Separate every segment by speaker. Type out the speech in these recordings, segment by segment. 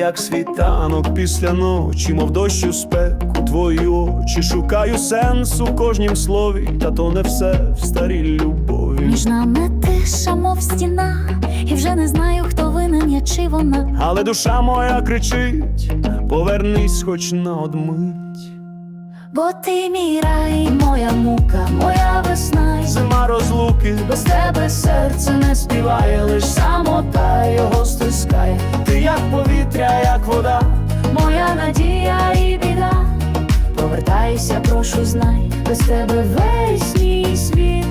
Speaker 1: як світанок після ночі, мов дощ у спеку твої очі. Шукаю сенс у кожнім слові, та то не все в старій любові.
Speaker 2: Між нами тиша, мов стіна, і вже не знаю, хто винен, я чи вона.
Speaker 1: Але душа моя кричить: повернись хоч на одмить.
Speaker 2: Бо ти мій рай,
Speaker 1: розлуки,
Speaker 2: Без тебе серце не співає, лиш самота його стискає.
Speaker 1: ти як повітря, як вода.
Speaker 2: Моя надія і біда. Повертайся, прошу, знай, без тебе весь мій світ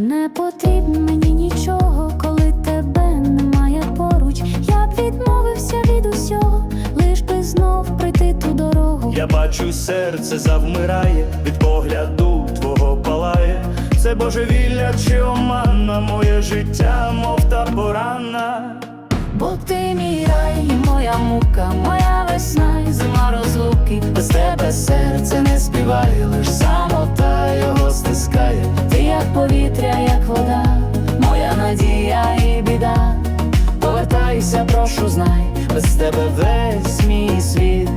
Speaker 2: Не потрібно мені нічого, коли тебе немає поруч. Я б відмовився від усього, лиш би знов прийти ту дорогу.
Speaker 1: Я бачу, серце завмирає, від погляду твого палає. Це божевілля чи омана, моє життя, мов та порана.
Speaker 2: Бо ти мій рай, і моя мука, моя весна, повітря, як вода, моя надія і біда. Повертайся, прошу, знай, без тебе весь мій світ.